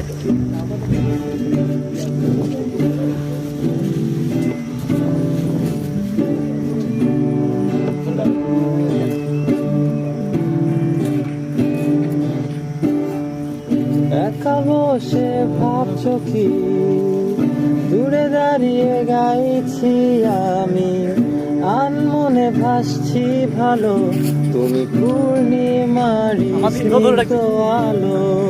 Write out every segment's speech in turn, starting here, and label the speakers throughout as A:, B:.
A: একা বসে ভাবছ কি? দূরে দাঁড়িয়ে গাইছি আমি। আনমনে ভাসছি ভালো। তুমি পূর্ণিমারি আলো।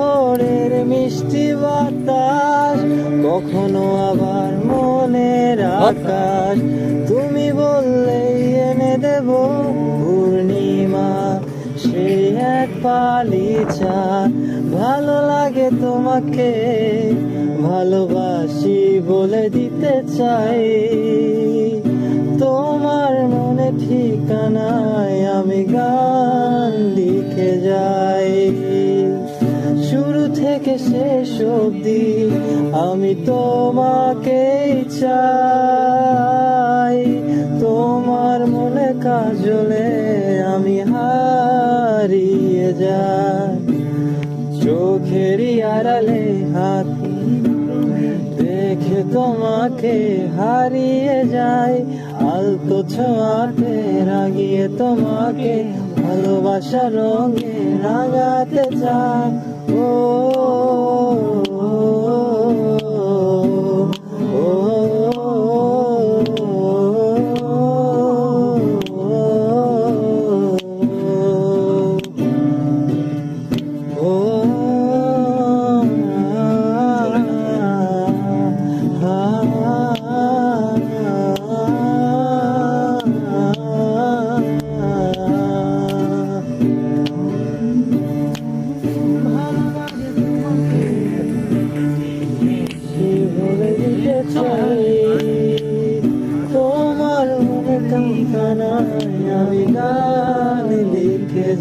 A: ভোরের মিষ্টি বাতাস, কখনো আবার মনের আকাশ। তুমি বললেই এনে দেব পূর্ণিমা সেই এক পালি চাঁদ ভালো লাগে তোমাকে, ভালোবাসি বলে দিতে চাই। তোমার মনে ঠিকানায় আমি গান থেকে শেষ অবধি আমি তোমাকেই চাই। তোমার মনে কাজলে আমি হারিয়ে যাই। চোখেরই আড়ালে হাত দেখে তোমাকে হারিয়ে যাই। আলতো ছোঁয়াতে রাগিয়ে তোমাকে ভালোবাসার রঙে রাগাতে চাই। oh.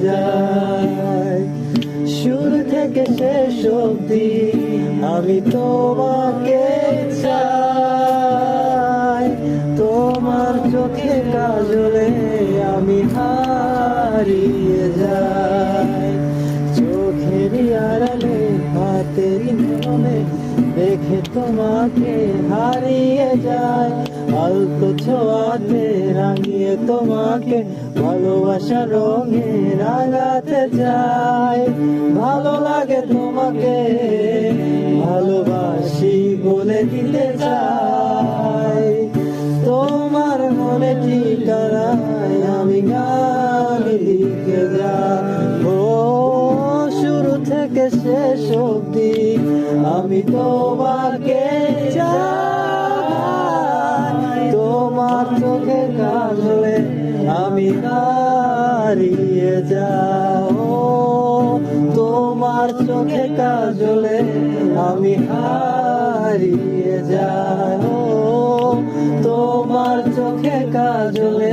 A: যাই শুরু থেকে শেষ অবধি আমি তোমাকে চাই। তোমার চোখে কাজলে আমি হারিয়ে যাই। চোখেরই আড়ালে, হাতের মনে দেখে তোমাকে হারিয়ে যায় অল্প ছোঁয়াতে রাঙিয়ে তোমাকে ভালোবাসা রঙে রাগাতে যায় ভালো লাগে তোমাকে, ভালোবাসি বলে দিতে চাই। তোমার মনে ঠিকানায় আমি গান লিখে ও শুরু থেকে শেষ অবধি আমি তোমাকে হারিয়ে যাও। তোমার চোখে কাজলে আমি হারিয়ে যাও। তোমার চোখে কাজলে